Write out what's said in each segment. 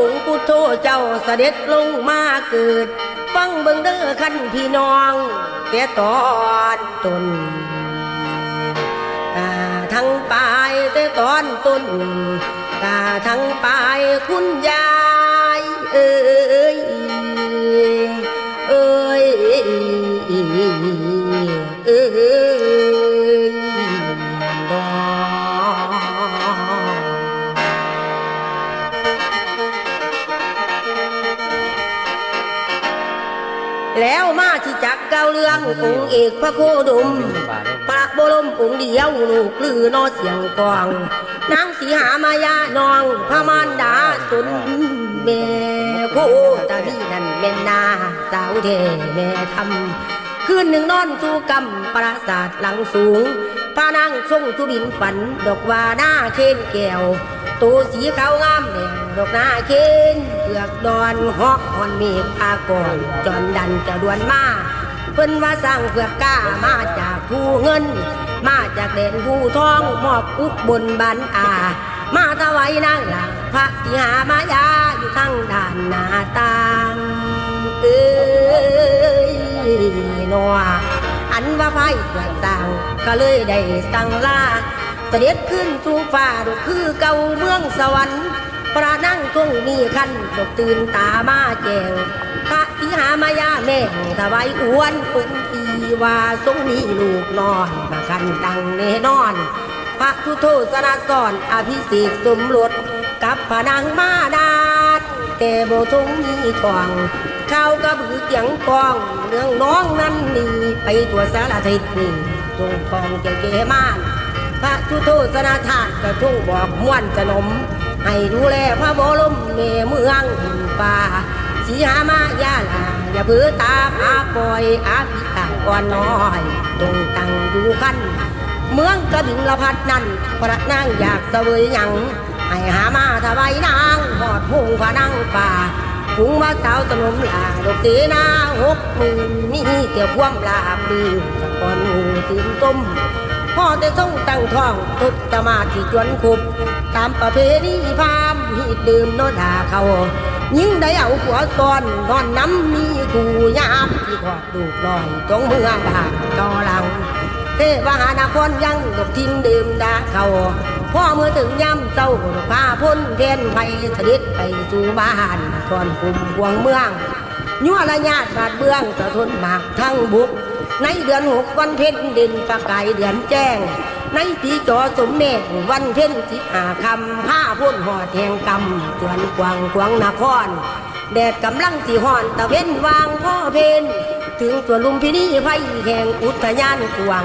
องค์พุทโธเจ้าเสด็จลงมาเกิด ฟังเบิ่งเด้อคันพี่น้องแต่ตอนตนกาทั้งปลายแต่ตอนต้นกาทั้งปลายคุณยา แล้วมาที่จักเก้าเรื่ององค์เอกพระโคดมพระบรมองค์เดียวลูกลือนอเสียงกองนางสีหามายานองพระมารดาสุนแม่โคตาพี่นั่นแม่นนาสาวเทแม่ทำคืนหนึ่งนอนสู่กำปราสาทหลังสูงพระนางทรงสุบินฝันดอกว่าหน้าเคนแก้ว ตัวสีขาวงามแดงดอกหน้าเคนเผือกดอนหอกหอนเมฆอากรจอนดันจะดวนมาเพิ่นว่าสร้างเพื่อกล้ามาจากผู้เงิน มาจากเด่นผู้ทองมอบอุบบนบันอา มาถวายนางหลังพระสิหามายาอยู่ทั้งด้านหน้าต่างเอ้ยนัวอันว่าไพ่เกิดต่างก็เลยได้สั่งลา เสด็จขึ้นสู่ฟ้าดุคือเก่าเมืองสวรรค์พระนั่งทรงมีขันตกตื่นตามาแจงพระที่หามายาแม่งถวายอ้วนองค์อีว่าทรงมีลูกนอนมาคันตังแน่นอน พระทุโทสนาสอนอภิเษกสมรสกับพระนางมาดาแต่โบทงมีทองข้าวกระบือเสียงกองเรื่องน้องนั้นนี่ไปตัวสารทิศนี่ทรงทองเจ้าเกมาน พระทุโทสนาทานกระทุ่งบอกม่วนจะนม ให้ดูแลพระบรมเมเมืองหินป่าสีหามายาลาอย่าเผือตามอาปล่อยอาพิตาก่อนน้อยจงตังดูขั้นเมืองกระดิ่งละพัดนั่นพระนางอยากเสวยหยังให้หามาถวายนางหอดพงพระนางป่าพุงมาสาวสนมลาดอกเสนาหกหมื่นนี่เกี่ยวพ่วมลาบลือสะกอนหูสินต้ม พ่อได้ทรงตั้งท้องทุกจะมาที่จวนคุบ ตามประเพณีพามณ์ฮีดดื่มโนดาเขา ยิ่งได้เอาหัวซ้อนนอนน้ำมีกูยามที่ขอดดูกลอยจงเมื่อดานจอหลัง เทวหานครยังดกทิ้งดื่มดาเขาพ่อเมื่อถึงย่ำเจ้าพาพ้นเพียนไปเสด็จไปสู่บ้านนครคุมพวงเมืองยั่วละญาติบาดเบื้องสะทนหมากทั้งบุก ในเดือนหกวันเพ็ญเด่นประกายเดือนแจ้ง ในปีจอสมเมฆวันเพ็ญสิบหาคำผ้าพ่นห่อแห่งกำจวนกวางกวางนคร แดดกำลังสีห่อนตะเว้นวางพ่อเพนถึงส่วนลุมพินีไฟแห่งอุทยานกวาง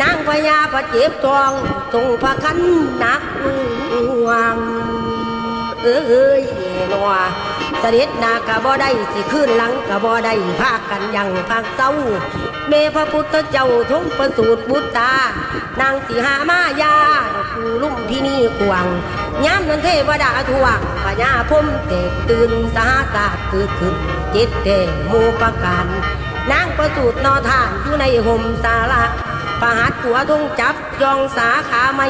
นางพญาพระเจ็บทองทรงพระคันหนักหน่วงเอ้ยนัวเสด็จนากะบ่ได้สิขึ้นหลังกะบ่ได้พากันยังพักเจ้า เมพระพุทธเจ้าทงประสูติบุตรนางสีหามายาคูลุ่มพินีกวางย้ำนันเทวดาทวงพญาพมเตกตื่นสาสาเกิดขึ้นจิตเตหมูประการนางประสูตินอทานอยู่ในห่มสาระประหัตหัวทงจับจองสาขาไม่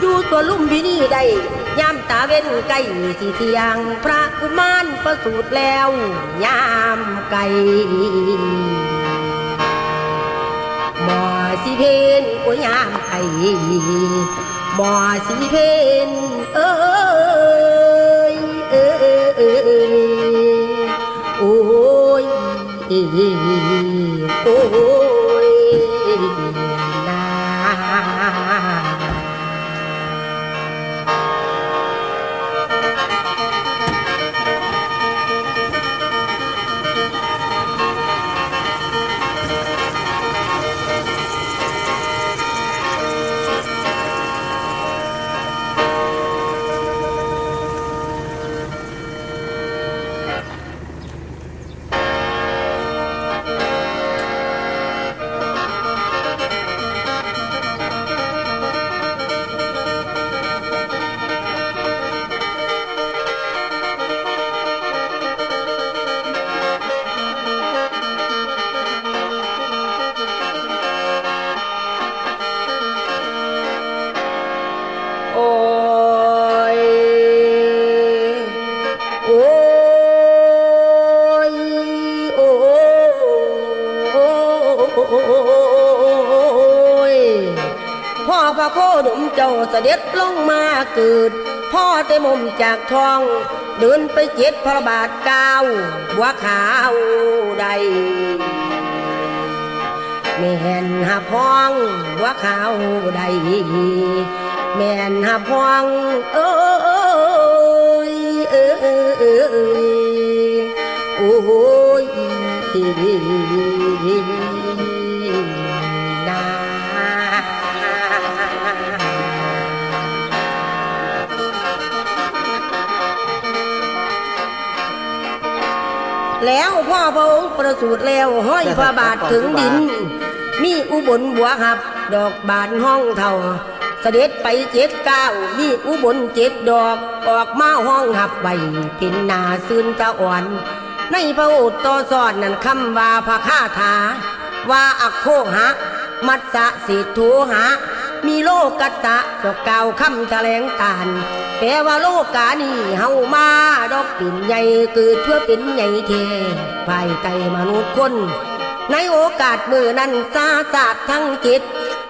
อยู่ตัวลุ่มพินีได้ยามตาเว้นไก่สีเทียง พระกุมารประสูติแล้วยามไก่ บ่สิเพนโอ้ยามไก่บ่สิเพนเอ้ยเอ้ยเอ้ยโอ้ยโอ้ย สด็จลงมาเกิด พ่อเตมุมจากทอง เดินไปเจ็ดพระบาทเก้าบัวขาวใดแม่นหาพ้องว่าขาวใดแม่นหาพ้อ้ยเอ้ยเอ้ยโอ้ย แล้วพ่อพระองค์ประสูติแล้วห้อยพระบาทถึงดิน มีอุบลบัวหับ ดอกบานห้องเท่า เสด็จไปเจ็ดเก้ามีอุบลเจ็ดดอกออกมาห้องหับใบเป็นนาซึนตะอ่อน ในพระโอษฐ์ต่อสอนนั่นคำว่าพระคาถา ว่าอักโคหะ มัตสะสิทโธหะ มีโลกัสสะดอกเก่าคำแถลงตานแปลว่าโลกานี่เฮามาดอกปิ่นใหญ่เกิดเพื่อเป็นใหญ่เทภายใต้มนุษย์คนในโอกาสมือนั้นซาศาสตร์ทั้งจิต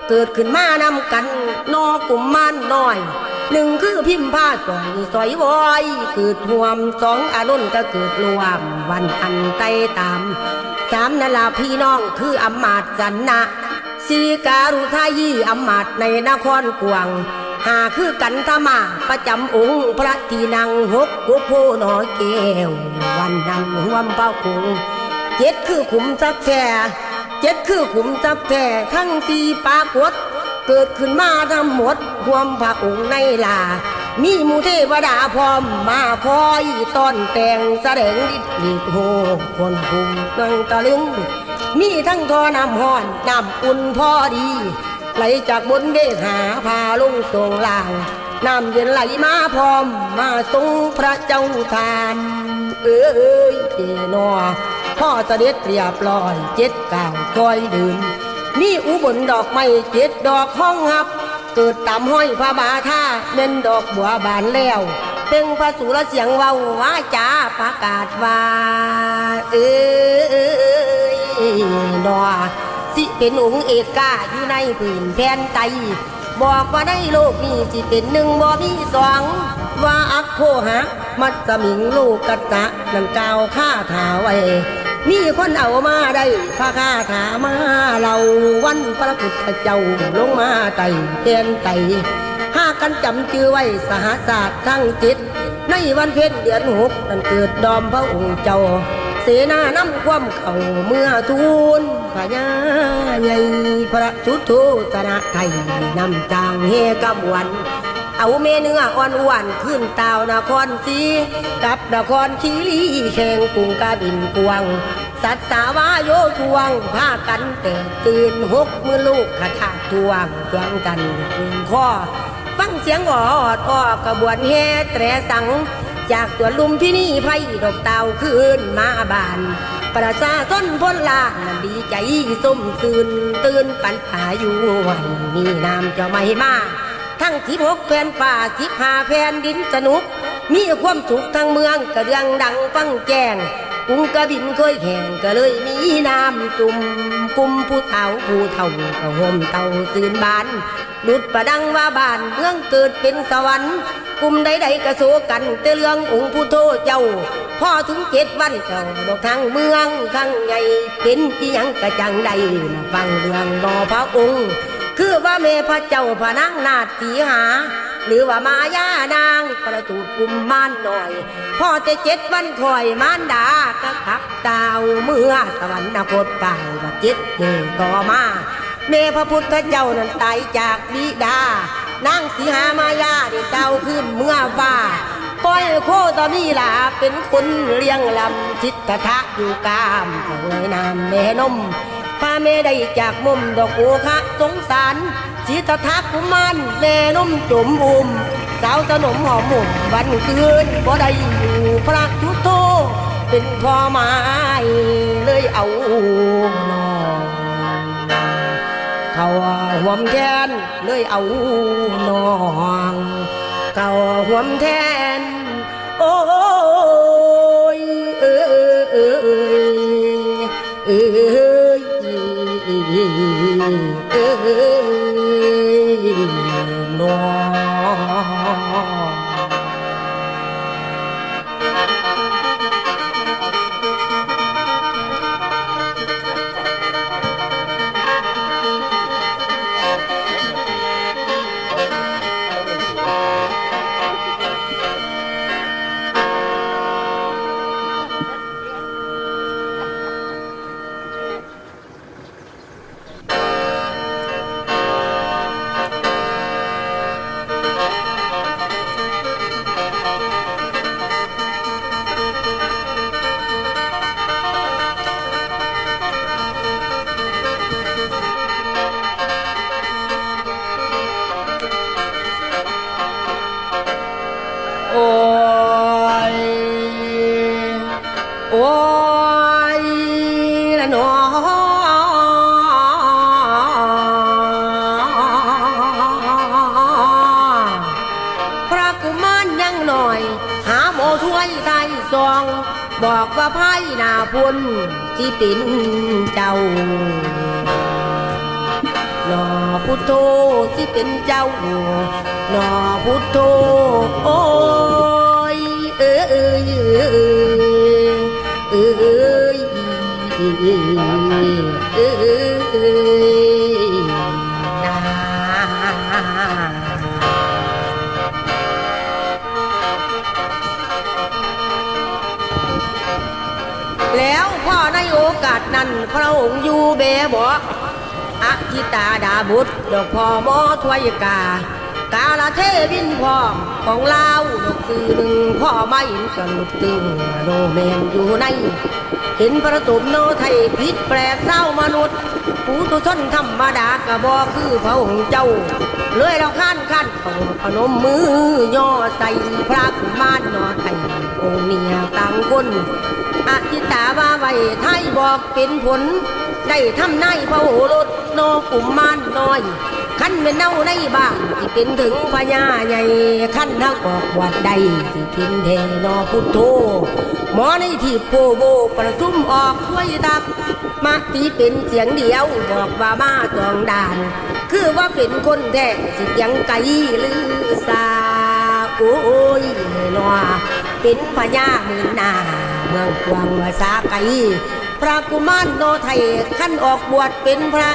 เกิดขึ้นมานำกัน นอกุมมานน้อยหนึ่งคือพิมพ์ผ้าสอยสอยวอย เกิดรวมสองอนุนก็เกิดรวม วันอันไตตามสามนาลาพี่น้องคืออำมาตย์สันนะ สีการุทายีอำมาตในนครกวางหาคือกันธมาประจำองค์พระทีนังหกกุโพหนอแก้ววันนั้นหวมเป้าคงเจ็ดคือขุมทรัพย์แท่เจ็ดคือขุมทรัพย์แท่ทั้งสีปากฏเกิดขึ้นมาทั้งหมดรวมพระองค์ในลา มีมูเทวดาพร้อมมาคอยต้อนแต่งแสดงฤทธิ์โหคนคุมนังตะลึง มีทั้งทอน้ำห้อนน้ำอุ่นพอดีไหลจากบนเดหาพาลงส่งล่าง น้ำเย็นไหลมาพร้อม มาทรงพระเจ้าทาน เอ้ยเจนอพ่อเสด็จเรียบร้อยเจ็ดก่าวคอยเดินมีอุบลดอกไม้เจ็ดดอกห้องหับ เกิดตามห้อยพระบาท่าเป็นดอกบัวบานแล้วเป็นพระสุรเสียงเว้าว่าจาประกาศว่า เอ้ย นอสิเป็นองค์เอกาอยู่ในผืนแผ่นไตบอกว่าในโลกนี้สิเป็นหนึ่งบ่มีสองว่าอักโคหะมัดสมิงโลกกัตตะนั่นกาวข้าถาไว้มีคนเอามาได้พระข้าถามาเราวันพระพุทธเจ้าลงมาไต่แทนไตหากันจำชื่อไว้สหศาสตร์ทั้งจิต ในวันเพ็ญเดือนหกนั่นเกิดดอมพระองค์เจ้า เสนานำความเข่าเมื่อทูลพญาใหญ่พระชุดโทตนะไทยนำจางเฮกำวัน เอาเมเนื้ออ่อนหวนขึ้นตาวนครศรีกับนครคีรีแข่งกรุงกาบินกวง สัตสาวาโยทวงพากันแต่ตื่นหกมือลูกขะทาทวงดวงจันทร์คุงข้อฟังเสียงออดออกระบวนแห่แตรสัง จากสวลุมพินีไพ่ดอกเตาขึ้นมาบาน ประชาชนพ้นลานนดีใจส้มตื่นตื่นปันผาอยู่วันมีน้ำจะไม่มาทั้งสิบหกแผ่นป่าสิบห้าแผ่นดินสนุก มีความสุขทั้งเมืองกระเดืองดังฟังแจ้งกรุงกระบินเคยแข่งก็เลยมีน้ำจุ่มกุมผู้เฒ่าผู้เฒ่าก็ห่มเต่าสื่นบานดุดประดังว่าบานเมืองเกิดเป็นสวรรค์ กลุ่มใดๆกระโซกันแต่เรื่ององค์ผู้โทเจ้าพ่อถึงเจ็ดวันเจ้าดอกทางเมืองข้างใหญ่เป็นที่ยังกระจังใดมาฟังเรื่องรอพระองค์ คือว่าเมพระเจ้าพระนางนาฏสีหา หรือว่ามายานางประตูกุมมานหน่อย พ่อจะเจ็ดวันคอยมานดาก็ขับดาวเมื่อสวรรคตกล่าวว่าเจ็ดเดือนต่อมาแม่พระพุทธเจ้านั้นตายจากบิดา นางสีหามายาได้เตาขึ้นเมื่อฟ้าปล่อยโคตอมีหลาเป็นคนเลี้ยงลำจิตตะอยู่กามเอาเลยนามแม่นมพาแม่ได้จากมุมดอกโอคะสงสารสีตะทักกุมันแม่นมจมอุมสาวตะหนมหอมมุมวันคืนบ่ได้อยู่พระทุโตเป็นพ่อไม้เลยเอานอนาหวมแทนเลยเอานองเก่าหวมแทน โอ้ยเออเออเออเออ ซอง บอกว่าไพ่นาพุนที่เป็นเจ้าหนอพุทโธที่เป็นเจ้าหนอพุทโธโอ้ยเอ้ยเอ้ยเอ้ยเอ้ย นั้นพระองค์อยู่เบบอกอธิตาดาบุตรดอกพ่อมอทวยกา กาลเทวินพร้อมของลาวดอกสื่อหนึ่งพ่อไม่เห็นกันตึงโนแมนอยู่ใน เห็นประตุมโนไทยพิษแปลกเศร้ามนุษย์ผู้ตุชนธรรมดากระบอคือพระองค์เจ้า เลยเราข้านข้านเขาพนมมือย่อใส่พระกุมารนอไทยองค์เนียต่างคนอธิตาว่าไว้ไทยบอกเป็นผล ได้ทำนายพระโอรสนอกุมมานน้อยขั้นเป็นเน่าในบ้านที่เป็นถึงพญาใหญ่ขั้นทั้งออกวัดใดที่พินเทนอพุทโธหมอในที่โพโบประชุมออกช่วยตักมาตีเป็นเสียงเดียวบอกว่ามาสองด่าน คือว่าเป็นคนแท้สิเสียงไก่หรือสาโอ้ยนอเป็นพญาหมื่นนาเมืองกวางวาสาไก่พระกุมารโนไทยขั้นออกบวชเป็นพระ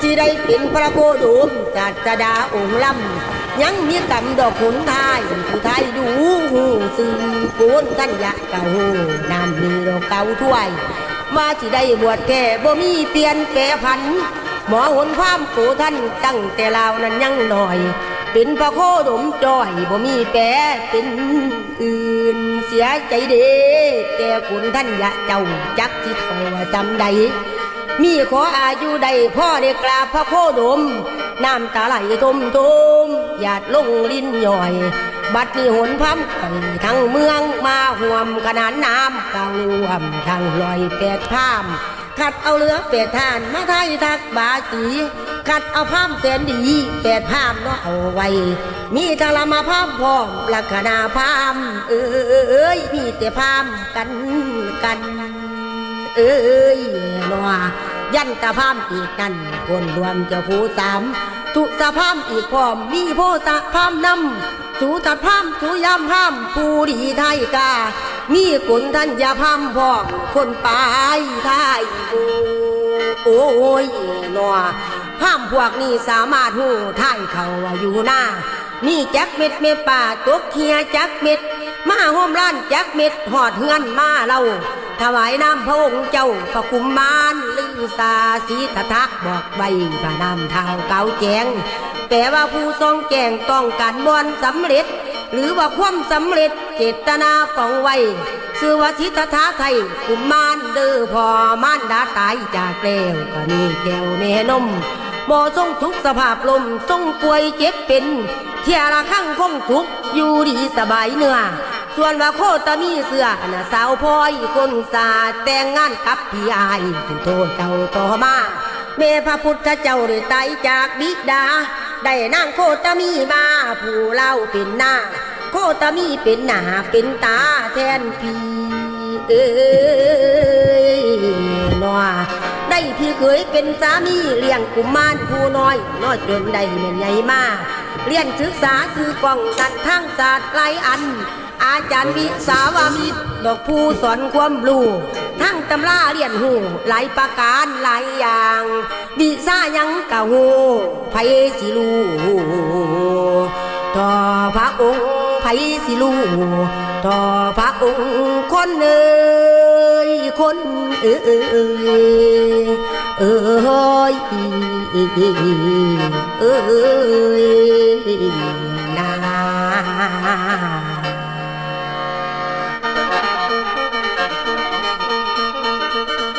ที่ได้เป็นพระโคดมจัตดาองค์ลำยังมีกรรมดอกขนทายผู้ไทยดูหูสื่อโกนท่านยะเก่านามมีดอกเก่าถ้วยว่าที่ได้บวชแก่บ่มีเปลี่ยนแปรผัน หมอหนพามโกท่านตั้งแต่ลาวนั้นยังหน่อย เป็นพระโคดมจ้อยบ่มีแปรเป็นอื่นเสียใจเด้แต่คุณท่านยะเจ้าจักที่ท่าจำใด มีขออายุใดพ่อได้กราบพระโคดมน้ำตาไหลทมทมหยาดลงลิ้นย่อย บัดนี้หนพัมไปทั้งเมืองมาห่วมขนานน้ำกลางรวมทั้งลอยแปดพาม ขัดเอาเรือเป็ดทานมาไทยทักบาสีขัดเอาพามแสนดีแปดพามเนาะเอาไว้ มีทารมาพามพร้อมลักษณะพามเอ้ยมีแต่พามกันกัน เอ้ยนัวยันตะพามอีกนั่นคนรวมเจ้าผู้สามทุสะพามอีกพร้อมมีโพสะพามนำสูตัดพามสูยามพามผู้ดีไทยกา มีกุนทัญญาพามพร้อมคนปายไทยโอ้ยนัวพามพวกนี้สามารถหูไทยเขาอยู่หน้า มีจักเม็ดเมป่าตกเฮียจักเม็ด มาห้อมล้านจักเม็ดหอดเฮือนมาเราถวายน้ำพระองค์เจ้าพระคุมมารลือสาสีทะทะบอกไว้พระนำเท้าเก่าแจงแปลว่าผู้ทรงแจงต้องการบอนสำเร็จ หรือว่าความสำเร็จเจตนาของไว้สื่อว่าสิทธาไทยกุมมารเด้อพอมารดาตายจากแล้วก็มีแก้วแม่นมบ่ทรงทุกสภาพลมทรงป่วยเจ็บเป็นเที่ยละข้างคงสุขอยู่ดีสบายเนื้อส่วนว่าโคตมีเสือน่ะสาวพลอยคนสาแต่งงานกับพี่อายสุโทษเจ้าต่อมาแม่พระพุทธเจ้าได้ตายจากบิดา ได้นางโคตมีมาผู้เล่าเป็นหน้า โคตมีเป็นหน้าเป็นตาแทนพี่เอ้ยนัวได้พี่เคยเป็นสามีเลี้ยงกุมารผู้น้อยน้อยจนได้เม่นใหญ่มาเรียนศึกษาซื้อกล่องกันทั้งศาสตร์ไกลอัน อาจารย์วิสาวามิตรดอกผู้สอนความรู้ทั้งตำราเรียนหูหลายประการหลายอย่างวิซายังกะหูไผสิรูต่อพระองค์ไผสิรูต่อพระองค์คนเอ่ยคนเอ่ยเอ้ยเอ้ยนา Thank you.